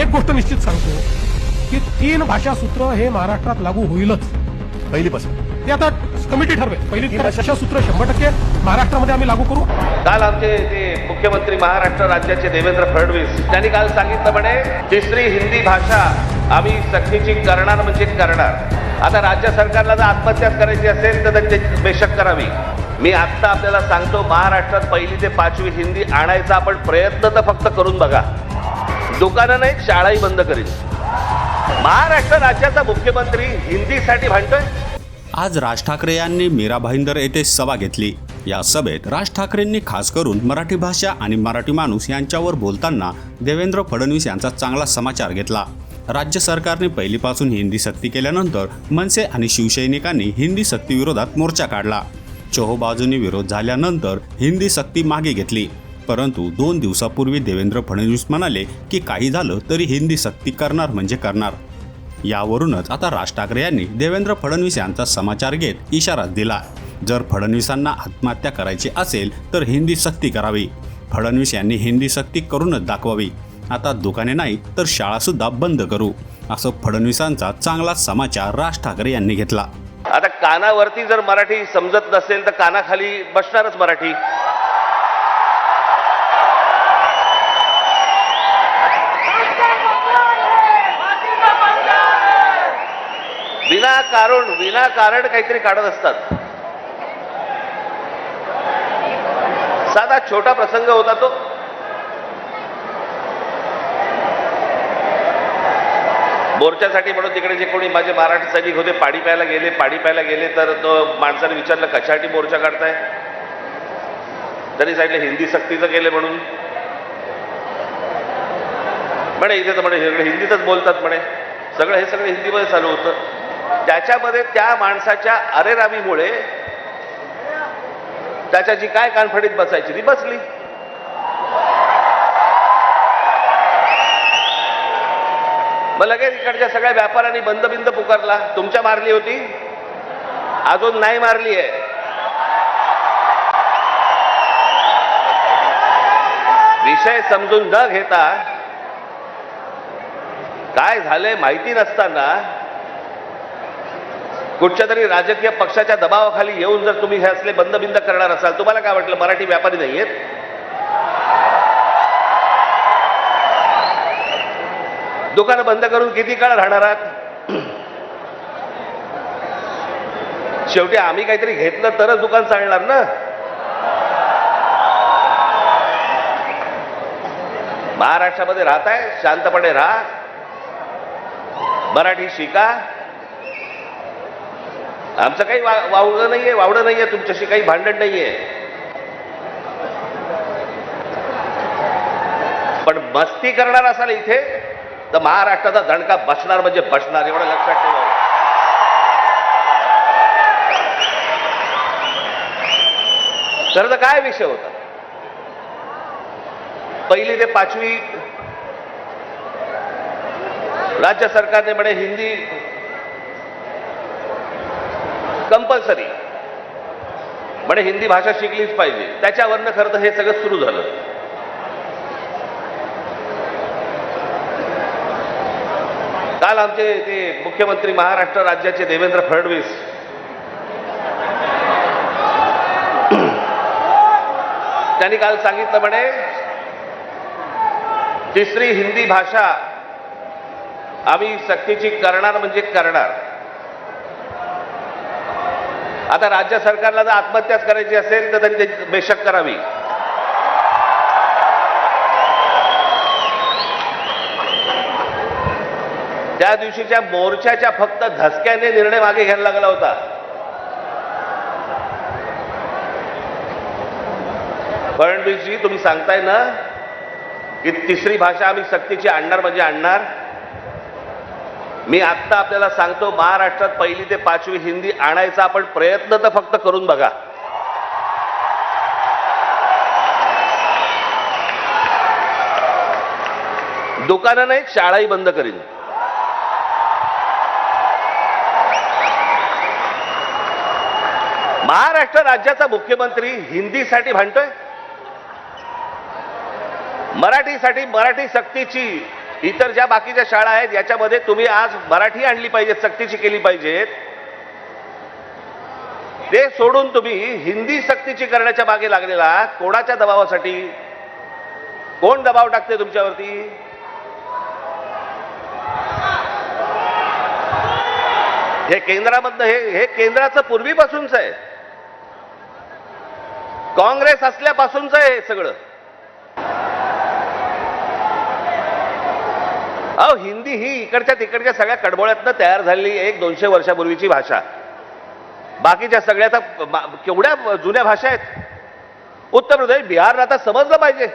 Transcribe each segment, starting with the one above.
एक गोष्ट निश्चित सांगतो की तीन भाषा सूत्र हे महाराष्ट्रात लागू होईलच. पहिलीपासून. ते आता कमिटी ठरवेल. पहिली भाषा सूत्र शंभर टक्के महाराष्ट्रामध्ये आम्ही लागू करू. काल आमचे ते मुख्यमंत्री महाराष्ट्र राज्याचे देवेंद्र फडणवीस त्यांनी काल सांगितलं म्हणे तिसरी हिंदी भाषा आम्ही सक्तीची करणार म्हणजे करणार. आता राज्य सरकारला जर आत्महत्याच करायची असेल तर त्यांची बेशक करावी. मी आत्ता आपल्याला सांगतो महाराष्ट्रात पहिली ते पाचवी हिंदी आणायचा आपण प्रयत्न तर फक्त करून बघा. दुकानं नाही शाळाही बंद करेल महाराष्ट्र राज्याचा मुख्यमंत्री हिंदीसाठी भांडतोय. आज राज ठाकरे यांनी मीरा भाईंदर येथे सभा घेतली. या सभेत राज ठाकरेंनी खास करून मराठी भाषा आणि मराठी माणूस यांच्यावर बोलताना देवेंद्र फडणवीस यांचा चांगला समाचार घेतला. राज्य सरकारने पहिलीपासून हिंदी सक्ती केल्यानंतर मनसे आणि शिवसैनिकांनी हिंदी सक्तीविरोधात मोर्चा काढला. चोहोबाजूंनी विरोध झाल्यानंतर हिंदी सक्ती मागे घेतली. परंतु दोन दिवसापूर्वी देवेंद्र फडणवीस म्हणाले की काही झालं तरी हिंदी सक्ती करणार म्हणजे करणार. यावरूनच आता राज ठाकरे यांनी देवेंद्र फडणवीस यांचा समाचार घेत इशारा दिला. जर फडणवीसांना आत्महत्या करायची असेल तर हिंदी सक्ती करावी. फडणवीस यांनी हिंदी सक्ती करूनच दाखवावी. आता दुकाने नाही तर शाळासुद्धा बंद करू असं फडणवीसांचा चांगला समाचार राज ठाकरे यांनी घेतला. आता कानावरती जर मराठी समजत नसेल तर कानाखाली बसणारच मराठी. विनाकारण विनाकारण काहीतरी काढत असतात. साधा छोटा प्रसंग होता तो. मोर्चासाठी म्हणून तिकडे जे कोणी माझे मराठी सैनिक होते पाणी प्यायला गेले पाणी प्यायला गेले तर तो माणसाने विचारलं कशासाठी मोर्चा काढताय? तरी सांगितलं हिंदी सक्तीचं केलं म्हणून. म्हणे इथे तर म्हणे हिंदीतच बोलतात म्हणे. सगळं हे सगळं हिंदीमध्ये चालू होतं. त्याच्यामध्ये त्या माणसाच्या अरेरामीमुळे त्याच्या जी काय कानफडीत बसायची? ती बसली. मग लगेच इकडच्या सगळ्या व्यापाऱ्यांनी बंद बिंद पुकारला. तुमच्या मारली होती? अजून नाही मारली आहे. विषय समजून न घेता काय झालंय माहिती नसताना कुठच्या तरी राजकीय पक्षाच्या दबावाखाली येऊन जर तुम्ही हे असले बंद बिंद करणार असाल तुम्हाला काय वाटलं मराठी व्यापारी नाहीयेत दुकानं बंद करून किती काळ राहणार आहात? शेवटी आम्ही काहीतरी घेतलं तरच दुकान चालणार ना? महाराष्ट्रामध्ये राहताय शांतपणे राहा. मराठी शिका. आमचं काही वा वावडं नाहीये वावडं नाहीये तुमच्याशी काही भांडण नाहीये. पण मस्ती करणार असाल इथे तर महाराष्ट्राचा दणका बसणार म्हणजे बसणार एवढं लक्षात ठेवा. तर तर काय विषय होता? पहिली ते पाचवी राज्य सरकारने म्हणे हिंदी कंपल्सरी. म्हणे हिंदी भाषा शिकलीच पाहिजे. त्याच्यावरनं खरं तर हे सगळं सुरू झालं. काल आमचे ते मुख्यमंत्री महाराष्ट्र राज्याचे देवेंद्र फडणवीस त्यांनी काल सांगितलं म्हणे तिसरी हिंदी भाषा आम्ही सक्तीची करणार म्हणजे करणार. आता राज्य सरकारला जर आत्महत्याच करायची असेल तर त्यांनी त्याची बेशक करावी. त्या दिवशीच्या मोर्चाच्या फक्त धसक्याने निर्णय मागे घ्यायला लागला होता. फडणवीसजी तुम्ही सांगताय ना की तिसरी भाषा आम्ही सक्तीची आणणार म्हणजे आणणार? मी आत्ता आपल्याला सांगतो महाराष्ट्रात पहिली ते पाचवी हिंदी आणायचा आपण प्रयत्न तर फक्त करून बघा. दुकानं नाही शाळाही बंद करीन. महाराष्ट्र राज्याचा मुख्यमंत्री हिंदीसाठी भांडतोय? मराठीसाठी मराठी सक्तीची इतर ज्या बाकीच्या शाळा आहेत याच्यामध्ये तुम्ही आज मराठी आणली पाहिजे सक्तीची केली पाहिजेत ते सोडून तुम्ही हिंदी सक्तीची करण्याच्या मागे लागलेला कोणाच्या दबावासाठी? कोण दबाव टाकते तुमच्यावरती? हे केंद्रामधलं हे हे केंद्राचं पूर्वीपासूनच आहे. काँग्रेस असल्यापासूनच आहे हे सगळं. अहो हिंदी ही इकडच्या तिकडच्या सगळ्या कडबोळ्यातनं तयार झालेली एक दोनशे वर्षापूर्वीची भाषा. बाकीच्या सगळ्या तर केवढ्या जुन्या भाषा आहेत? उत्तर प्रदेश बिहारला आता समजलं पाहिजे.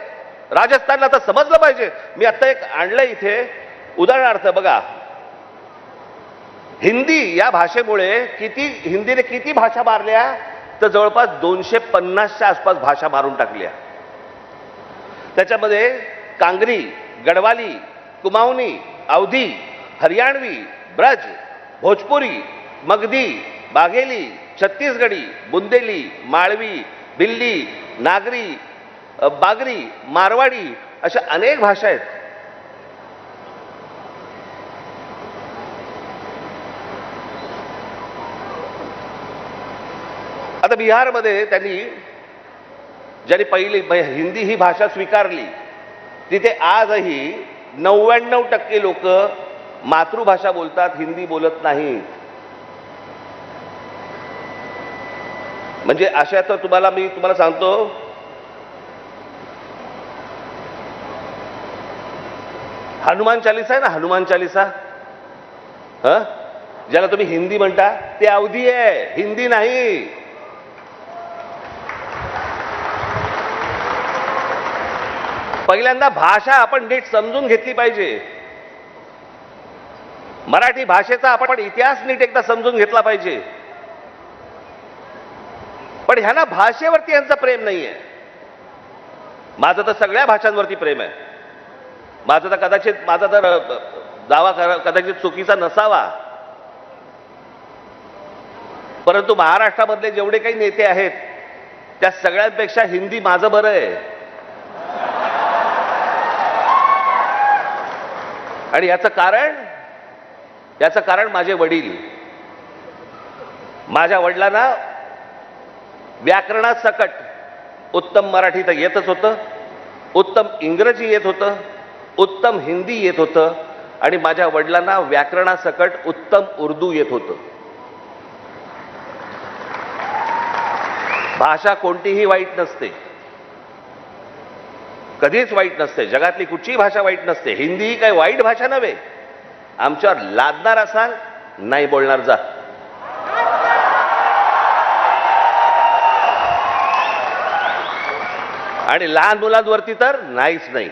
राजस्थानला आता समजलं पाहिजे. मी आता एक आणलं इथे. उदाहरणार्थ बघा. हिंदी या भाषेमुळे किती हिंदीने किती भाषा मारल्या? तर जवळपास दोनशे पन्नासच्या आसपास भाषा मारून टाकल्या. त्याच्यामध्ये कांगरी गडवाली कुमाऊनी अवधी हरियाणवी ब्रज भोजपुरी मगधी बाघेली छत्तीसगडी बुंदेली माळवी दिल्ली नागरी बागरी मारवाडी अशा अनेक भाषा आहेत. आता बिहारमध्ये त्यांनी ज्यांनी पहिली हिंदी ही भाषा स्वीकारली तिथे आजही नव्याण्णव टक्के लोक मातृभाषा बोलतात हिंदी बोलत नाहीत. म्हणजे अशा तर तुम्हाला मी तुम्हाला सांगतो हनुमान चालिसा आहे ना हनुमान चालिसा? ह? ज्याला तुम्ही हिंदी म्हणता ते अवधी आहे हिंदी नाही. पहिल्यांदा भाषा आपण नीट समजून घेतली पाहिजे. मराठी भाषेचा आपण इतिहास नीट एकदा समजून घेतला पाहिजे. पण ह्यांना भाषेवरती यांचं प्रेम नाहीये. माझं तर सगळ्या भाषांवरती प्रेम आहे. माझं तर कदाचित माझा तर दावा कदाचित चुकीचा नसावा. परंतु महाराष्ट्रामधले जेवढे काही नेते आहेत त्या सगळ्यांपेक्षा हिंदी माझं बरं आहे. आणि याचं कारण याचं कारण माझे वडील. माझ्या वडिलांना व्याकरणासकट उत्तम मराठी तर येतच होतं उत्तम इंग्रजी येत होतं उत्तम हिंदी येत होतं आणि माझ्या वडिलांना व्याकरणासकट उत्तम उर्दू येत होतं. भाषा कोणतीही वाईट नसते. कधीच वाईट नसते. जगातली कुठचीही भाषा वाईट नसते. हिंदी ही काही वाईट भाषा नव्हे. आमच्यावर लादणार असाल नाही बोलणार जा. आणि लहान मुलांवरती तर नाहीच नाही.